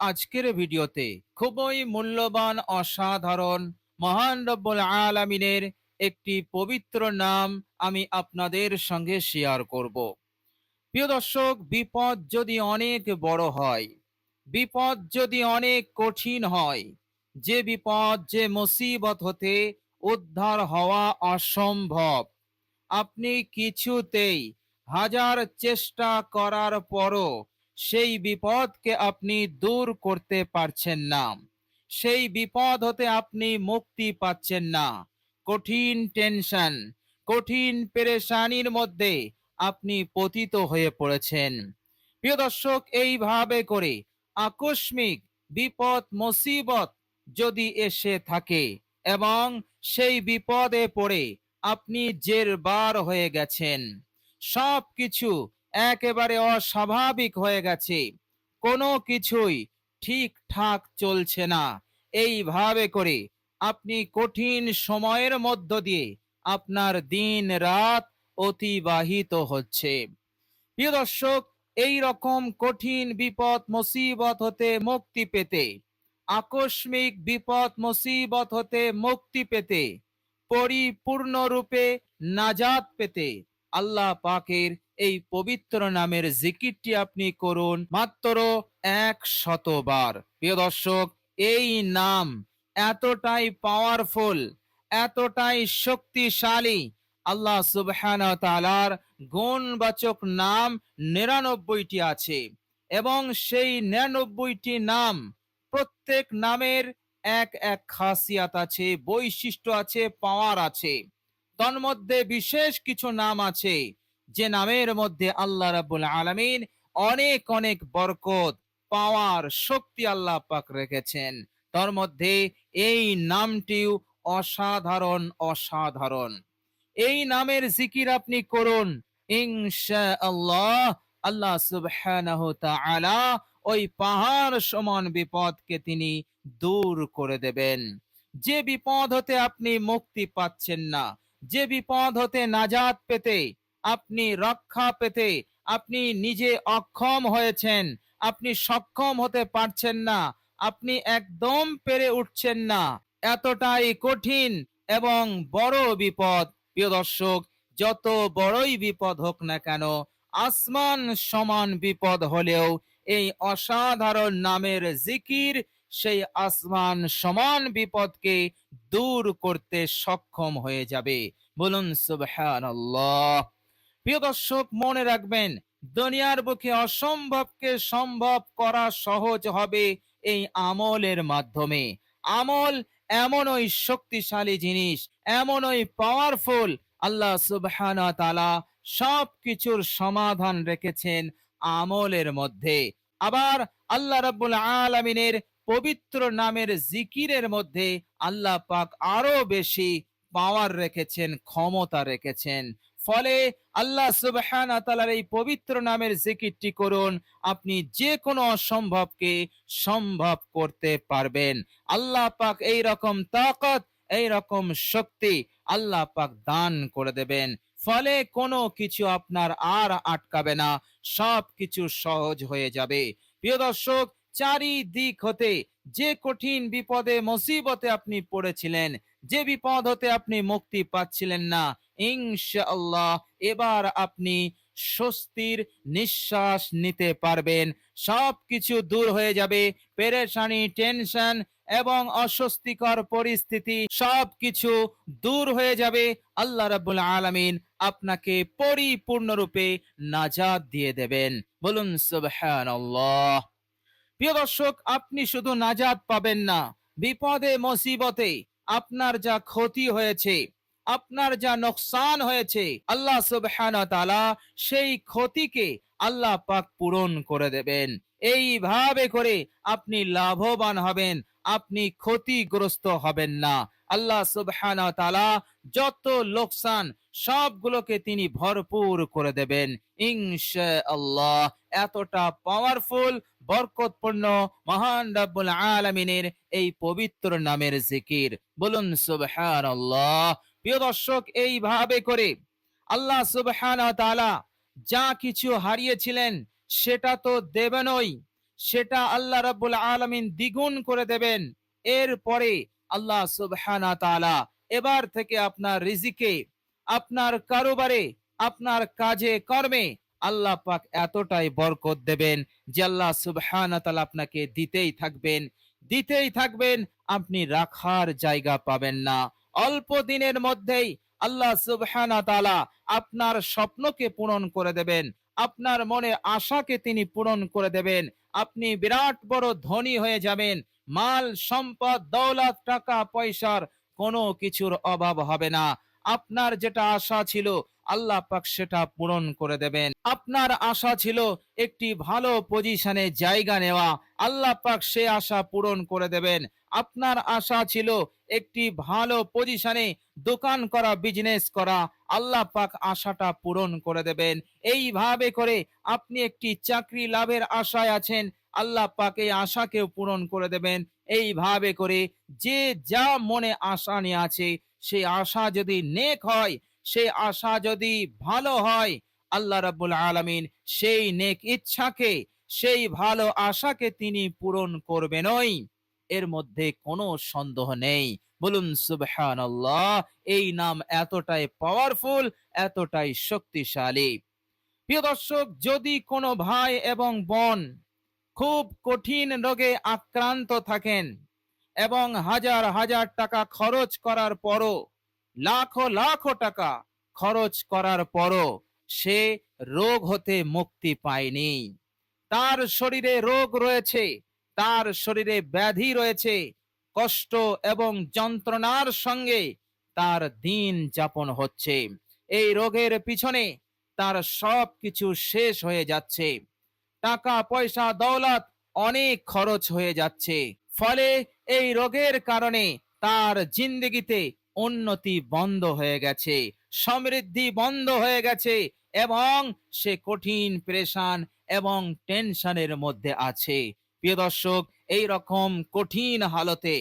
আজকের ভিডিওতে খুবই মূল্যবান, অসাধারণ, মহান রব্বুল আলামিনের একটি পবিত্র নাম আমি আপনাদের সঙ্গে শেয়ার করব। প্রিয় দর্শক, বিপদ যদি অনেক বড় হয়, বিপদ যদি অনেক কঠিন হয়, যে বিপদ, যে মুসিবত হতে উদ্ধার হওয়া অসম্ভব। আপনি কিছুতেই হাজার চেষ্টা করার পরও সেই বিপদকে আপনি দূর করতে পারছেন না। সেই বিপদ হতে আপনি মুক্তি পাচ্ছেন না। কঠিন টেনশন, কঠিন পেরেশানির মধ্যে আপনি পতিত হয়ে পড়েছেন। প্রিয় দর্শক, এইভাবে করে আকস্মিক বিপদ, মুসিবত যদি এসে থাকে এবং সেই বিপদে পড়ে আপনি জেরবার হয়ে গেছেন। সব কিছু একেবারে অস্বাভাবিক হয়ে গেছে। কোনো কিছুই ঠিকঠাক চলছে না। এইভাবে করে আপনি কঠিন সময়ের মধ্য দিয়ে আপনার দিন রাত অতিবাহিত হচ্ছে। প্রিয় দর্শক এই রকম কঠিন বিপদ, মুসিবত হতে মুক্তি পেতে, আকস্মিক বিপদ, মুসিবত হতে মুক্তি পেতে, পরিপূর্ণরূপে নাজাত পেতে আল্লাহ পাকের এই পবিত্র নামের জিকিরটি আপনি করুন মাত্র এক শতবার প্রিয় দর্শক, এই নাম এতটাই পাওয়ারফুল এতটাই শক্তিশালী, আল্লাহ সুবহান তালার গুণবাচক নাম নিরানব্বইটি আছে এবং সেই নিরানব্বইটি নাম প্রত্যেক নামের এক এক খাসিয়াত আছে, বৈশিষ্ট্য আছে পাওয়ার আছে। তন্মধ্যে বিশেষ কিছু নাম আছে, যে নামের মধ্যে আল্লাহ রাব্বুল আলামিন অনেক অনেক বরকত, পাওয়ার শক্তি আল্লাহ পাক রেখেছেন। তার মধ্যে এই নামটিও অসাধারণ অসাধারণ। এই নামের জিকির আপনি করুন। ইনশাআল্লাহ আল্লাহ সুবহানাহু তাআলা ওই পাহাড় সমান বিপদকে তিনি দূর করে দেবেন। যে বিপদ হতে আপনি মুক্তি পাচ্ছেন না যে বিপদ হতে নাজাত পেতে, আপনি রক্ষা পেতে, আপনি নিজে অক্ষম হয়েছেন, আপনি সক্ষম হতে পারছেন না, আপনি একদম পেরে উঠছেন না। এতটাই কঠিন এবং বড় বিপদ। প্রিয় দর্শক, যত বড়ই বিপদ হোক না কেন, আসমান সমান বিপদ হলেও এই অসাধারণ নামের জিকির সেই আসমান সমান বিপদকে দূর করতে সক্ষম হয়ে যাবে। বলুন, সুবহানাল্লাহ। প্রিয় দর্শক, মনে রাখবেন, দুনিয়ার বুকে অসম্ভবকে সম্ভব করা সহজ হবে এই আমলের মাধ্যমে। আমল এমন ওই শক্তিশালী জিনিস এমন ওই পাওয়ারফুল আল্লাহ সুবহানা সব কিছুর সমাধান রেখেছেন আমলের মধ্যে। আবার আল্লাহ রাব্বুল আলামিনের পবিত্র নামের জিকিরের মধ্যে আল্লাহ পাক আরও বেশি পাওয়ার রেখেছেন, ক্ষমতা রেখেছেন। ফলে আল্লাহ সুবহান তাআলার এই পবিত্র নামের জিকিরটি করুন, আপনি যে কোনো অসম্ভবকে সম্ভব করতে পারবেন। আল্লাহ পাক এই রকম তাকত, এই রকম শক্তি আল্লাহ পাক দান করে দেবেন। ফলে কোনো কিছু আপনার আর আটকাবে না সব কিছু সহজ হয়ে যাবে। প্রিয় দর্শক চারিদিক হতে, যে কঠিন বিপদে, মুসিবতে আপনি পড়েছিলেন, যে বিপদ হতে আপনি মুক্তি পাচ্ছিলেন না, ইনশাআল্লাহ এবার আপনি স্বস্তির নিঃশ্বাস নিতে পারবেন। সব কিছু দূর হয়ে যাবে, পেরেশানি, টেনশন এবং অস্বস্তিকর পরিস্থিতি সব কিছু দূর হয়ে যাবে। আল্লাহ রাব্বুল আলামিন আপনাকে পরিপূর্ণরূপে নাজাত দিয়ে দেবেন। বলুন সুবহানাল্লাহ। প্রিয় দর্শক, আপনি শুধু নাজাত পাবেন না। বিপদে, মুসিবতে আপনার যা ক্ষতি হয়েছে, আপনার যা নোকসান হয়েছে, আল্লাহ তাআলা সেই ক্ষতিকে আল্লাহ পাক পূরণ করে দেবেন। এইভাবে করে আপনি লাভবান হবেন, আপনি ক্ষতিগ্রস্ত হবেন না। আল্লাহ তাআলা যত লোকসান সবগুলোকে তিনি ভরপুর করে দেবেন। ইনশাআল্লাহ, এতটা পাওয়ারফুল বরকতপূর্ণ, মহান রাব্বুল আলামিনের এই পবিত্র নামের জিকির। বলুন, সুবহানাল্লাহ। প্রিয় দর্শক, এইভাবে করে আল্লাহ সুবহানাহু তাআলা যা কিছু হারিয়েছিলেন, সেটা তো দেবেনই সেটা আল্লাহ রাব্বুল আলামিন দ্বিগুণ করে দেবেন। এরপরে আল্লাহ সুবহানা এবার থেকে আপনার রিজিকে, আপনার কারোবারে, আপনার কাজে, কর্মে আল্লাহ পাক এতটাই বরকত দেবেন যে আল্লাহ সুবহানা তাআলা আপনাকে দিতেই থাকবেন। দিতেই থাকবেন, আপনি রাখার জায়গা পাবেন না। অল্প দিনের মধ্যেই আল্লাহ সুবহানা তাআলা আপনার স্বপ্নকে পূরণ করে দেবেন। আপনার মনে আশাকে তিনি পূরণ করে দেবেন। আপনি বিরাট বড় ধনী হয়ে যাবেন। মাল, সম্পদ, দৌলত, টাকা, পয়সার কোনো কিছুর অভাব হবে না। আপনার যেটা আশা ছিল, আল্লাহ পাক সেটা পূরণ করে দেবেন। আপনার আশা ছিল একটি ভালো পজিশনে জায়গা নেওয়া, আল্লাহ পাক সে আশা পূরণ করে দেবেন। আপনার আশা ছিল একটি ভালো পজিশনে দোকান করা বিজনেস করা, আল্লাহ পাক আশাটা পূরণ করে দেবেন। এইভাবে করে আপনি একটি চাকরি লাভের আশায় আছেন, আল্লাহ পাক এই আশাকেও পূরণ করে দেবেন। এইভাবে করে যে যা মনে আশা নিয়ে আছে সেই আশা যদি নেক হয়, সেই আশা যদি ভালো হয়, আল্লাহ রাব্বুল আলামিন সেই নেক ইচ্ছাকে, সেই ভালো আশাকে তিনি পূরণ করবেনই এর মধ্যে কোনো সন্দেহ নেই। বলুন, সুবহানাল্লাহ, এই নাম এতটাই পাওয়ারফুল এতটাই শক্তিশালী। প্রিয় দর্শক, যদি কোনো ভাই এবং বোন খুব কঠিন রোগে আক্রান্ত থাকেন এবং হাজার হাজার টাকা খরচ করার পরও, লাখো লাখো টাকা খরচ করার পরও সে রোগ হতে মুক্তি পায়নি। তার শরীরে রোগ রয়েছে, তার শরীরে ব্যাধি রয়েছে, কষ্ট এবং যন্ত্রণার সঙ্গে তার দিন যাপন হচ্ছে। এই রোগের পিছনে তার সব কিছু শেষ হয়ে যাচ্ছে। টাকা, পয়সা, দৌলত অনেক খরচ হয়ে যাচ্ছে। ফলে এই রোগের কারণে তার জিন্দগিতে উন্নতি বন্ধ হয়ে গেছে, সমৃদ্ধি বন্ধ হয়ে গেছে এবং সে কঠিন প্রেশান এবং টেনশনের মধ্যে আছে। প্রিয় দর্শক, এই রকম কঠিন হালতে,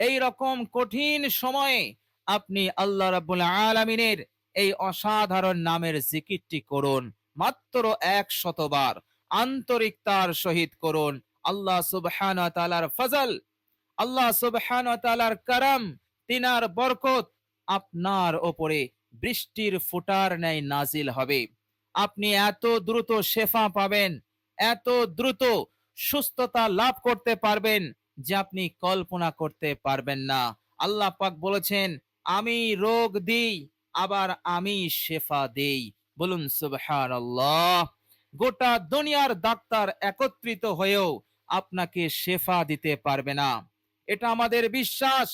এই রকম কঠিন সময়ে আপনি আল্লাহ রাব্বুল আলামিনের এই অসাধারণ নামের জিকিরটি করুন, মাত্র এক শতবার আন্তরিকতার সহিত করুন আল্লাহ সুবহান তালার ফজল, আল্লাহ সুবহান তালার কারাম, তিনার বরকত আপনার ওপরে বৃষ্টির ফুটার ন্যায় নাজিল হবে। আপনি এত দ্রুত শেফা পাবেন, এত দ্রুত সুস্থতা লাভ করতে পারবেন যে আপনি কল্পনা করতে পারবেন না। আল্লাহ পাক বলেছেন, আমি রোগ দিই, আবার আমি শেফা দেই। বলুন সুবহানাল্লাহ। গোটা দুনিয়ার ডাক্তার একত্রিত হয়েও আপনাকে শেফা দিতে পারবে না। এটা আমাদের বিশ্বাস।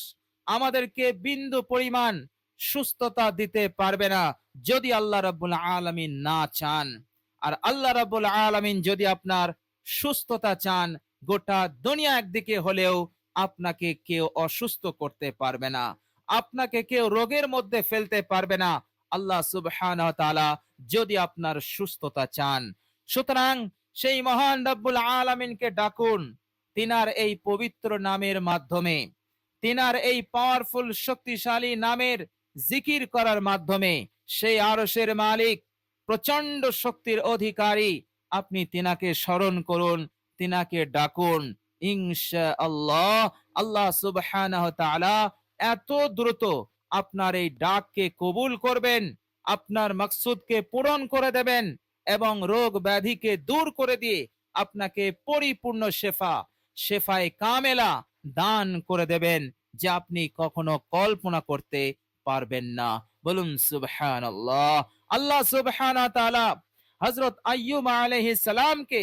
আমাদেরকে বিন্দু পরিমাণ সুস্থতা দিতে পারবে না যদি আল্লাহ রাব্বুল আলামিন না চান। আর আল্লাহ রাব্বুল আলামিন যদি আপনার সুস্থতা চান, গোটা দুনিয়া একদিকে হলেও আপনাকে কেউ অসুস্থ করতে পারবে না। আপনাকে কেউ রোগের মধ্যে ফেলতে পারবে না। আল্লাহ তাআলা যদি আপনার সুস্থতা চান। সুতরাং সেই মহান রব্বুল আলামিনকে ডাকুন। তিনার এই পবিত্র নামের মাধ্যমে, তিনার এই পাওয়ারফুল শক্তিশালী নামের জিকির করার মাধ্যমে সেই আরশের মালিক প্রচণ্ড শক্তির অধিকারী, আপনি তিনাকে স্মরণ করুন, তিনাকে ডাকুন। ইনশা আল্লাহ আল্লাহ সুবহানাহু তাআলা এত দ্রুত আপনার এই ডাককে কবুল করবেন, আপনার মাকসুদকে পূরণ করে দেবেন এবং রোগ ব্যাধিকে দূর করে দিয়ে আপনাকে পরিপূর্ণ শেফা, শেফায় কামেলা দান করে দেবেন যা আপনি কখনো কল্পনা করতে পারবেন না। বলুন সুবহান আল্লাহ সুবহান তাআলা হযরত আইয়ুব আলাইহিস সালামকে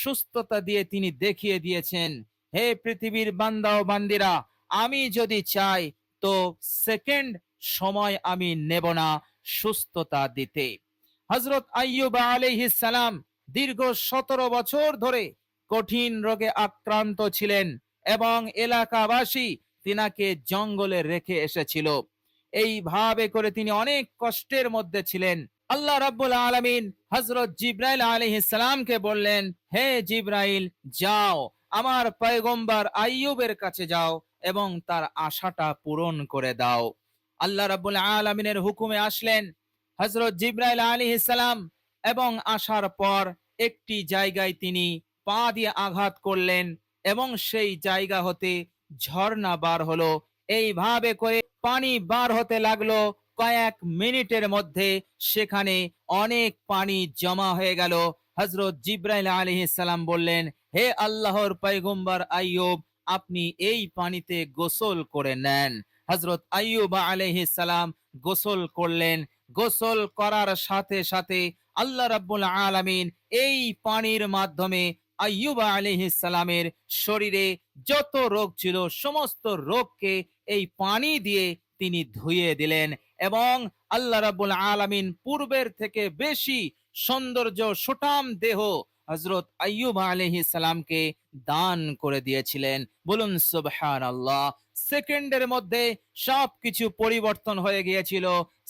সুস্থতা দিয়ে তিনি দেখিয়ে দিয়েছেন, হে পৃথিবীর বান্দা ও বান্দিরা, আমি যদি চাই তো সেকেন্ড সময় আমি নেব না সুস্থতা দিতে। হযরত আইয়ুব সালাম দীর্ঘ সতেরো বছর ধরে কঠিন রোগে আক্রান্ত ছিলেন এবং এলাকাবাসী তিনাকে জঙ্গলে রেখে এসেছিল। এইভাবে করে তিনি অনেক কষ্টের মধ্যে ছিলেন। আল্লাহ রাব্বুল আলামিন হযরত জিব্রাইল আলাইহিস সালামকে বললেন, হে জিব্রাইল, যাও, আমার পয়গম্বর আইয়ুবের কাছে যাও এবং তার আশাটা পূরণ করে দাও। আল্লাহ রাব্বুল আলামিনের হুকুমে আসলেন হযরত জিব্রাইল আলাইহিস সালাম এবং আসার পর একটি জায়গায় তিনি পা দিয়ে আঘাত করলেন এবং সেই জায়গা হতে ঝর্ণা বার হলো। এইভাবে করে পানি বার হতে লাগল। কয়েক মিনিটের মধ্যে সেখানে অনেক পানি জমা হয়ে গেল। হজরত জিব্রাইল আলহিসাল্লাম বললেন, হে আল্লাহর পৈগম্বর আইয়ুব, আপনি এই পানিতে গোসল করে নেন। হজরত আইয়ুব আলহিসাল্লাম গোসল করলেন। গোসল করার সাথে সাথে আল্লাহ রাব্বুল আলামিন এই পানির মাধ্যমে আইয়ুব আলহিসাল্লামের শরীরে যত রোগ ছিল, সমস্ত রোগকে এই পানি দিয়ে তিনি ধুয়ে দিলেন এবং আল্লাহ রাব্বুল আলামিন পূর্বের থেকে বেশি সৌন্দর্য সুটাম দেহ হজরত আইয়ুব আলহি দান করে দিয়েছিলেন। বলুন সুবহান আল্লাহ সেকেন্ডের মধ্যে সবকিছু পরিবর্তন হয়ে গিয়েছিল।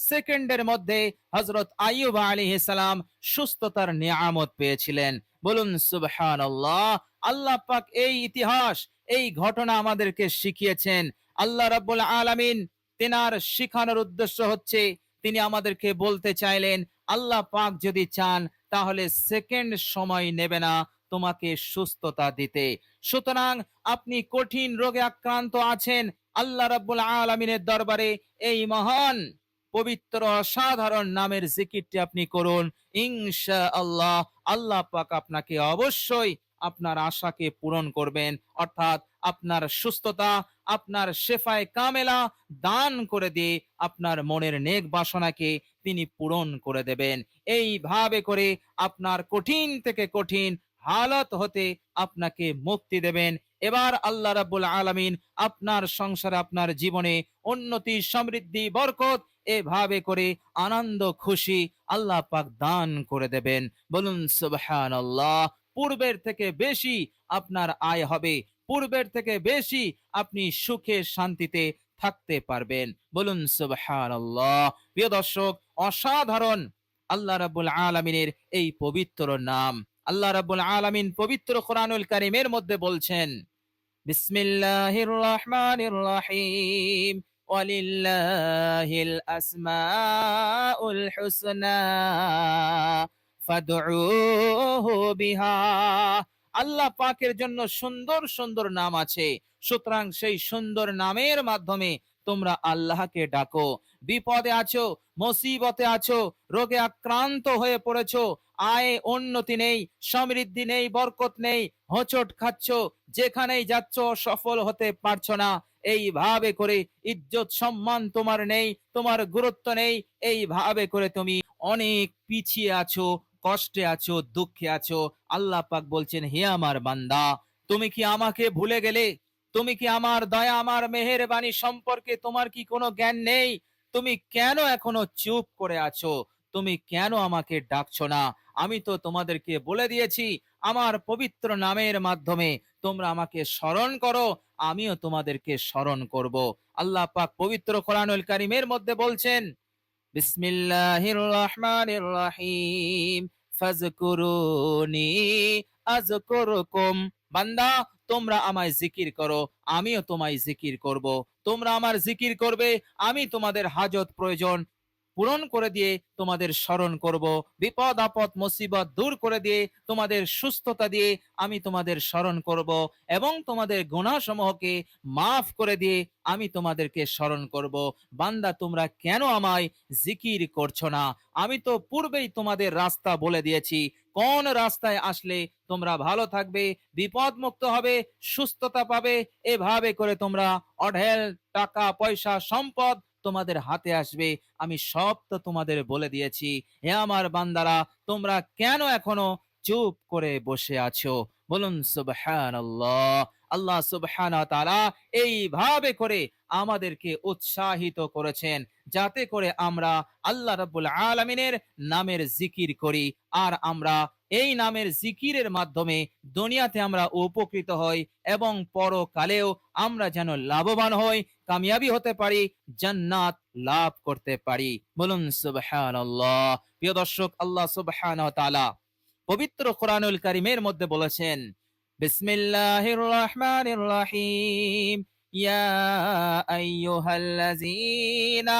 সেকেন্ডের মধ্যে হজরত আইয়ুব আলহি সালাম সুস্থতার নিয়ামত পেয়েছিলেন। বলুন সুবহান আল্লাহ পাক এই ইতিহাস, এই ঘটনা আমাদেরকে শিখিয়েছেন। আল্লাহ রাব্বুল আলামিন তেনার শিখানোর উদ্দেশ্য হচ্ছে, তিনি আমাদেরকে বলতে চাইলেন, আল্লাহ পাক যদি চান, তাহলে সেকেন্ড সময় নেবে না তোমাকে সুস্থতা দিতে। সুতরাং আপনি কঠিন রোগে আক্রান্ত আছেন, আল্লাহ রাব্বুল আলামিনের দরবারে, এই মহান পবিত্র অসাধারণ নামের জিকিরটি আপনি করুন। ইনশা আল্লাহ আল্লাহ পাক আপনাকে অবশ্যই আপনার আশাকে পূরণ করবেন। অর্থাৎ আপনার সুস্থতা, আপনার শেফায় কামেলা দান করে দিয়ে আপনার মনের নেক বাসনাকে তিনি পূরণ করে দেবেন। এইভাবে করে আপনার কঠিন থেকে কঠিন হালত হতে আপনাকে মুক্তি দেবেন। এবার আল্লাহ রাব্বুল আলামিন আপনার সংসারে, আপনার জীবনে উন্নতি, সমৃদ্ধি, বরকত এভাবে করে আনন্দ, খুশি আল্লাহ পাক দান করে দেবেন। বলুন, সুবহানাল্লাহ। পূর্বের থেকে বেশি আপনার আয় হবে। পূর্বের থেকে বেশি আপনি সুখে, শান্তিতে থাকতে পারবেন। বলুন, সুবহানাল্লাহ। প্রিয় দর্শক, অসাধারণ আল্লাহ রাব্বুল আলামিনের এই পবিত্র নাম। আল্লাহ রাব্বুল আলামিন পবিত্র কোরআনুল কারীমের মধ্যে বলছেন আল্লাহ পাকের জন্য সুন্দর সুন্দর নাম আছে। সুতরাং সেই সুন্দর নামের মাধ্যমে তোমরা আল্লাহকে ডাকো। বিপদে আছো, মুসিবতে আছো, রোগে আক্রান্ত হয়ে পড়েছো আয়ে, উন্নতি নেই, সমৃদ্ধি নেই, বরকত নেই, হোঁচট খাচ্ছ, যেখানেই যাচ্ছ সফল হতে পারছ না। এইভাবে করে ইজ্জত সম্মান তোমার নেই, তোমার গুরুত্ব নেই, এইভাবে করে তুমি অনেক পিছিয়ে আছো, কষ্টে আছো, দুঃখে আছো। আল্লাহ পাক বলছেন, হে আমার বান্দা, তুমি কি আমাকে ভুলে গেলে? তুমি কি আমার দয়া, আমার মেহেরবানি সম্পর্কে তোমার কি কোনো জ্ঞান নেই? তুমি কেন এখনও চুপ করে আছো? তুমি কেন আমাকে ডাকছো না? আমি তো তোমাদেরকে বলে দিয়েছি, আমার পবিত্র নামের মাধ্যমে তোমরা আমাকে স্মরণ করো, আমিও তোমাদেরকে স্মরণ করব। আল্লাহ পাক পবিত্র কোরআনুল কারিমের মধ্যে বলছেন, বিসমিল্লাহির রহমানির রহিম, ফাজকুরুনি আযকুরুকুম। বান্দা, তোমরা আমায় জিকির করো, আমিও তোমায় জিকির করব। তোমরা আমার জিকির করবে, আমি তোমাদের হাজত প্রয়োজন পূরণ করে দিয়ে তোমাদের স্মরণ করব। বিপদ, আপদ, মুসিবত দূর করে দিয়ে তোমাদের সুস্থতা দিয়ে আমি তোমাদের স্মরণ করব এবং তোমাদের গুণাসমূহকে মাফ করে দিয়ে আমি তোমাদেরকে স্মরণ করব। বান্দা, তোমরা কেন আমায় জিকির করছ না? আমি তো পূর্বেই তোমাদের রাস্তা বলে দিয়েছি। কোন রাস্তায় আসলে তোমরা ভালো থাকবে, বিপদ মুক্ত হবে, সুস্থতা পাবে, এভাবে করে তোমরা অঢেল টাকা, পয়সা, সম্পদ তোমাদের হাতে আসবে, আমি সব তো তোমাদের বলে দিয়েছি। হে আমার বান্দারা, তোমরা কেন এখনও চুপ করে বসে আছো? বলুন, সুবহানাল্লাহ। আল্লাহ সুবহান তাআলা এইভাবে করে আমাদেরকে উৎসাহিত করেছেন। যাতে করে আমরা আল্লাহ রাব্বুল আলামিনের নামের জিকির করি। আর আমরা এই নামের জিকিরের মাধ্যমে দুনিয়াতে আমরা উপকৃত হই এবং পরকালেও আমরা যেন লাভবান হই, কামিয়াবি হতে পারি, জান্নাত লাভ করতে পারি। বলুন সুবহানাল্লাহ। প্রিয় দর্শক, আল্লাহ সুবহানাহু তাআলা পবিত্র কোরআনুল কারীমের মধ্যে বলেছেন বিসমিল্লাহির রহমানির রহিম ইয়া আইয়ুহাল্লাযীনা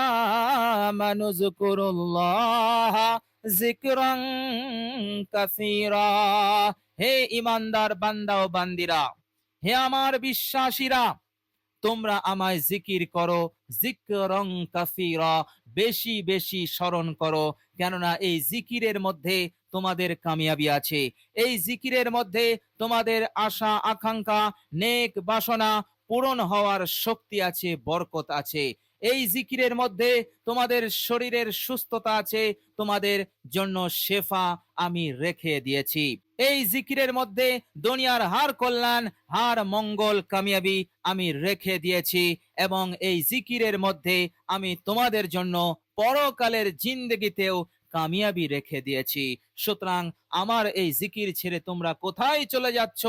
আমানু যকুরুল্লাহা যিকরান কাসীরা। হে ইমানদার বান্দা ও বান্দিরা, হে আমার বিশ্বাসীরা তোমরা আমায় জিকির করো, জিকরং কাফিরা বেশি বেশি স্মরণ করো, কেননা এই জিকিরের মধ্যে তোমাদের কামিয়াবি আছে। এই জিকিরের মধ্যে তোমাদের আশা, আকাঙ্ক্ষা, নেক বাসনা পূরণ হওয়ার শক্তি আছে, বরকত আছে। এই জিকিরের মধ্যে তোমাদের শরীরের সুস্থতা আছে, তোমাদের জন্য শেফা আমি রেখে দিয়েছি। এই জিকিরের মধ্যে দুনিয়ার হার কল্যাণ, হার মঙ্গল কামিয়াবি আমি রেখে দিয়েছি এবং এই জিকিরের মধ্যে আমি তোমাদের জন্য পরকালের জিন্দগিতেও কামিয়াবি রেখে দিয়েছি। সুতরাং আমার এই জিকির ছেড়ে তোমরা কোথায় চলে যাচ্ছ?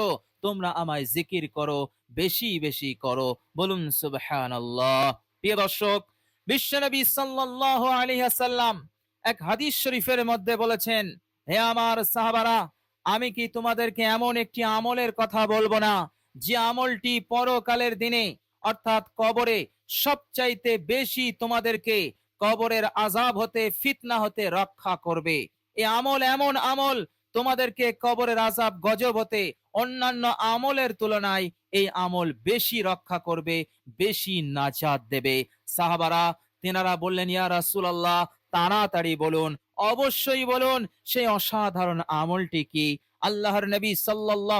তোমরা আমায় জিকির করো, বেশি বেশি করো। বলুন সুবহানাল্লাহ। প্রিয় দর্শক বিশ্বনবী সাল্লাল্লাহু আলাইহি ওয়াসাল্লাম এক হাদিস শরীফের মধ্যে বলেছেন, হে আমার সাহাবারা আমি কি তোমাদেরকে এমন একটি আমলের কথা বলব না, যে আমলটি পরকালের দিনে, অর্থাৎ কবরে, সবচাইতে বেশি তোমাদেরকে কবরের আজাব হতে, ফিতনা হতে রক্ষা করবে? এ আমল এমন আমল, তোমাদেরকে কবরের আজাব গজব হতে, অন্যান্য আমলের তুলনায় এই আমল বেশি রক্ষা করবে, বেশি নাজাত দেবে। সাহাবারা, তেনারা বললেন, ইয়া রাসূলুল্লাহ, তাড়াতাড়ি বলুন অবশ্যই বলুন, সেই অসাধারণ আমলটি কি? আল্লাহর নবী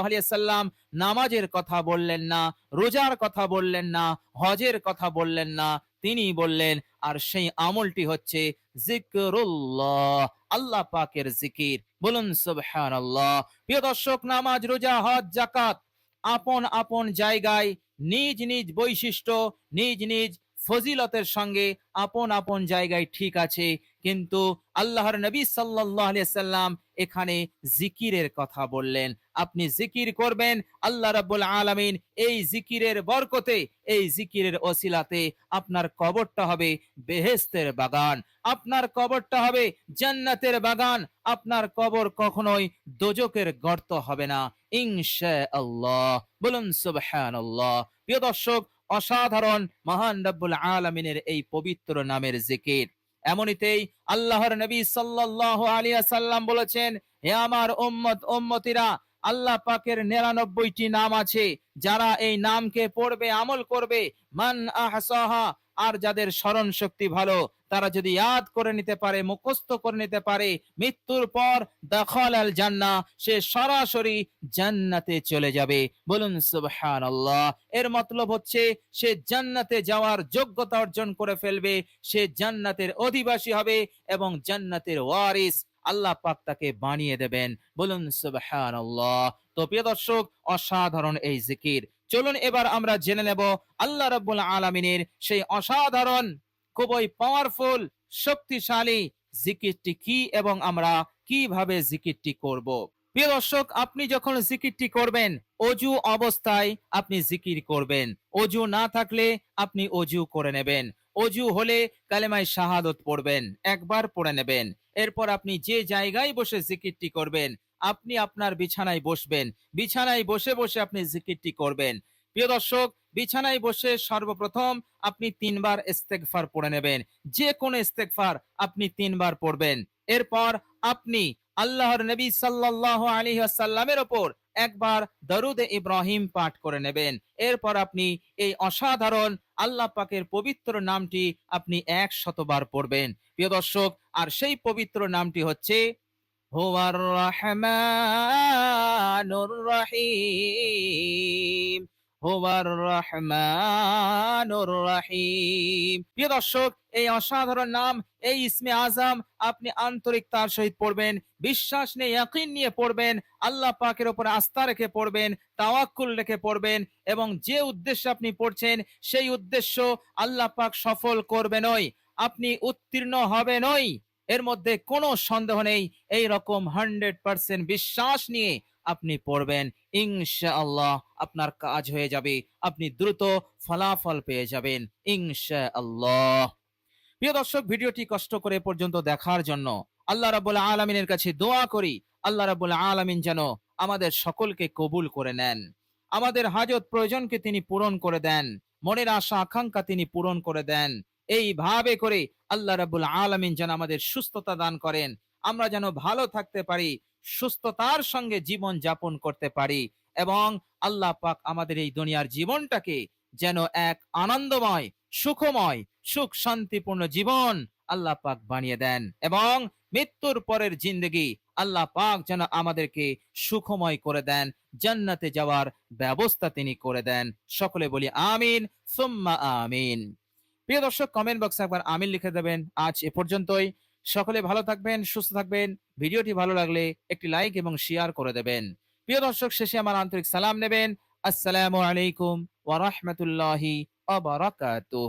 আলাইহি সাল্লাম নামাজের কথা বললেন না, রোজার কথা বললেন না, হজের কথা বললেন না, তিনি বললেন, আর সেই আমলটি হচ্ছে জিকরুল্লাহ, আল্লাহ পাকের জিকির। বলুন, সুবহানাল্লাহ। প্রিয় দর্শক, নামাজ, রোজা, হজ জাকাত আপন আপন জায়গায় নিজ নিজ বৈশিষ্ট্য, নিজ নিজ ফজিলতের সঙ্গে আপন আপন জায়গায় ঠিক আছে, কিন্তু আল্লাহর নবী সাল্লাম এখানে জিকিরের কথা বললেন। আপনি জিকির করবেন, আল্লাহ রাব্বুল আলামিন এই জিকিরের বরকতে, এই জিকিরের ওসিলাতে আপনার কবরটা হবে বেহেস্তের বাগান। আপনার কবরটা হবে জান্নাতের বাগান। আপনার কবর কখনোই দোজকের গর্ত হবে না। ইনশাআল্লাহ। বলুন সুবহানাল্লাহ। প্রিয় দর্শক অসাধারণ, মহান রব্বুল আলমিনের এই পবিত্র নামের জিকির। এমনিতেই আল্লাহর নবী সাল্লাল্লাহু আলী সাল্লাম বলেছেন, হে আমার ওম্মত ওম্মতিরা আল্লাহ পাকের নিরানব্বইটি নাম আছে। যারা এই নামকে পড়বে, আমল করবে। মান আহসাহা আর যাদের স্মরণ শক্তি ভালো, তারা যদি ইয়াদ করে নিতে পারে, মুখস্থ করে নিতে পারে, মৃত্যুর পর দখল আল জান্না সে সরাসরি জান্নাতে চলে যাবে। বলুন, সুবহানাল্লাহ। এর মতলব হচ্ছে, সে জান্নাতে যাওয়ার যোগ্যতা অর্জন করে ফেলবে, সে জান্নাতের অধিবাসী হবে এবং জান্নাতের ওয়ারিস আল্লাহ পাক তাকে বানিয়ে দেবেন। বলুন, সুবহানাল্লাহ। তো প্রিয় দর্শক, অসাধারণ এই জিকির। চলুন এবার আমরা জেনে নেব, আল্লাহ রাব্বুল আলামিনের সেই অসাধারণ, খুবই পাওয়ারফুল শক্তিশালী জিকিরটি কি এবং আমরা কীভাবে জিকিরটি করব? প্রিয় দর্শক, আপনি যখন জিকিরটি করবেন, অজু অবস্থায় আপনি জিকির করবেন। অজু না থাকলে আপনি অজু করে নেবেন। অজু হলে কালেমায় শাহাদত পড়বেন। একবার পড়ে নেবেন। এরপর আপনি যে জায়গায় বসে জিকিরটি করবেন, আপনি আপনার বিছানায় বসবেন। বিছানায় বসে বসে আপনি জিকিরটি করবেন। প্রিয় দর্শক, বিছানায় বসে সর্বপ্রথম আপনি তিনবার ইস্তেগফার পড়ে নেবেন। যে কোনো ইস্তেগফার আপনি তিনবার পড়বেন। এরপর আপনি আল্লাহর নবী সাল্লাল্লাহু আলী ওয়াসাল্লামের ওপর একবার দরুদে ইব্রাহিম পাঠ করে নেবেন। এরপর আপনি এই অসাধারণ আল্লাহ পাকের পবিত্র নামটি আপনি এক শতবার পড়বেন। প্রিয় দর্শক, আর সেই পবিত্র নামটি হচ্ছে, হুয়ার রহমানুর রহিম। হুয়ার রহমানুর রহিম। প্রিয় দর্শক এই অসাধারণ নাম, এই ইসমে আজম, আপনি আন্তরিকতার সহিত পড়বেন, বিশ্বাস নিয়ে ইয়াকিন নিয়ে পড়বেন, আল্লাহ পাকের উপর আস্থা রেখে পড়বেন, তাওয়াক্কুল রেখে পড়বেন এবং যে উদ্দেশ্যে আপনি পড়ছেন, সেই উদ্দেশ্য আল্লাহ পাক সফল করবে নয়, আপনি উত্তীর্ণ হবে নয়, এর মধ্যে কোনো সন্দেহ নেই, এই রকম হান্ড্রেড পার্সেন্ট বিশ্বাস নিয়ে আপনি পড়বেন, ইনশাআল্লাহ আপনার কাজ হয়ে যাবে, আপনি দ্রুত ফলাফল পেয়ে যাবেন, ইনশাআল্লাহ। প্রিয় দর্শক, ভিডিওটি কষ্ট করে পর্যন্ত দেখার জন্য আল্লাহ রাবুল আলমিনের কাছে দোয়া করি। আল্লাহ রাবুল আলমিন যেন আমাদের সকলকে কবুল করে নেন। আমাদের হাজত প্রয়োজনকে তিনি পূরণ করে দেন। মনের আশা, আকাঙ্ক্ষা তিনি পূরণ করে দেন। এইভাবে করে আল্লাহ রাবুল আলমিন যেন আমাদের সুস্থতা দান করেন। আমরা যেন ভালো থাকতে পারি, সুস্থতার সঙ্গে জীবন যাপন করতে পারি এবং আল্লাহ পাক আমাদের এই দুনিয়ার জীবনটাকে যেন এক আনন্দময় সুখময়, সুখ শান্তিপূর্ণ জীবন আল্লাহ পাক বানিয়ে দেন এবং মৃত্যুর পরের জিন্দগি আল্লাহ পাক যেন আমাদেরকে সুখময় করে দেন, জান্নাতে যাওয়ার ব্যবস্থা তিনি করে দেন। সকলে বলি আমিন, সুম্মা আমিন। প্রিয় দর্শক কমেন্ট বক্সে একবার আমিন লিখে দেবেন। আজ এ পর্যন্তই। সকলে ভালো থাকবেন, সুস্থ থাকবেন। ভিডিওটি ভালো লাগলে একটি লাইক এবং শেয়ার করে দেবেন। প্রিয় দর্শক, শেষে আমার আন্তরিক সালাম নেবেন। আসসালামু আলাইকুম ওয়া রাহমাতুল্লাহি ওয়া বারাকাতুহু